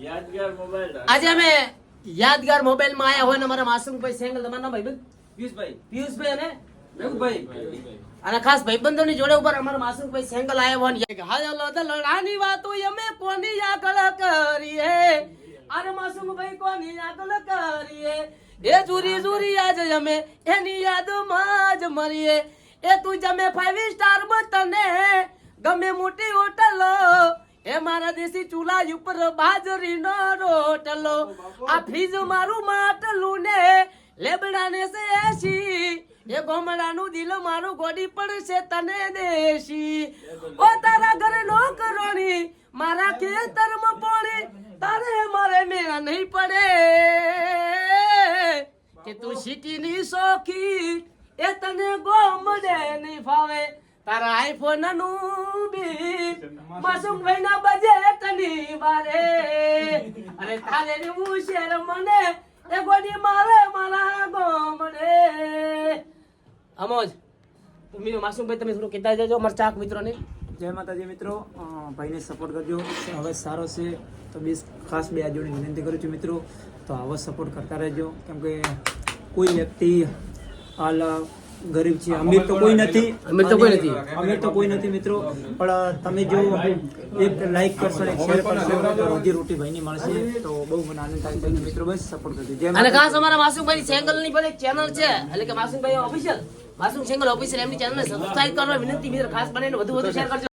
યાદગાર મોબાઈલ. આજે અમે યાદગાર મોબાઈલમાં આયા હોય ને અમારા માસુમભાઈ સેંગલ તમારા નામ ભાઈબંધ પિયુષભાઈ. પિયુષભાઈ અને? મેઘભાઈ અને ખાસ ભાઈબંધોની જોડે ઉપર અમારા માસુમભાઈ સેંગલ આયા હોય ને હાલો વાતો અમે કોની આગળ કરીએ? અરે માસુમભાઈ કોની આગળ કરીએ? એ જુરી જુરી આજે અમે એની યાદમાં જ મરીએ. એ તું જમે ફાઈવ સ્ટારમાં તને. ગમે મોટી હોટલો, એ મારા દેશી ચૂલા ઉપર બાજરીનો રોટલો. આ ફ્રીજ મારું માટલું ને, લેબડાને છે એસી. એ ગોમડાનું દિલ મારું ગોડી પડશે તને દેશી. ઓ તારા ઘરે નોકરોની મારા ખેતરમાં પોણી, તારે મારે મેળા નહીં પડે. કે તું સિટીની શોખી એ તને ગોમડે નહીં ફાવે. તારા આઈફોનનું બી માસુમભાઈ ના બજેટની બારે અરે તારે હું શેર મને, એ ગોડી મારે મારા ગોમડે અમોજ તમે માસુમભાઈ તમે થોડું કીધા જજો મારા ચાક મિત્રોને. જય માતાજી મિત્રો ભાઈને સપોર્ટ કરજો. હવે સારો છે, તો બી ખાસ બે આ જોડી વિનંતી કરું છું મિત્રો, તો આવો સપોર્ટ કરતા રહેજો. કેમ કે કોઈ વ્યક્તિ હાલ ગરીબ છે અમીર તો કોઈ નથી. અમીર તો કોઈ નથી. અમીર તો કોઈ નથી મિત્રો. પણ તમે જો એક લાઈક કરશો ને શેર કરશો તો રોજી રોટી ભાઈને મળશે. તો બહુ મને આનંદ થાય છે. મિત્રો બસ સપોર્ટ કરજો. જય અને ખાસ અમારા માસુમભાઈ સેંગલની પણ એક ચેનલ છે. એટલે કે માસુમભાઈ ઓફિશિયલ માસુમ સેંગલ ઓફિશિયલ એમની ચેનલ ને સબસ્ક્રાઇબ કરવા વિનંતી. મિત્ર ખાસ બનીને વધુ વધુ શેર કરજો.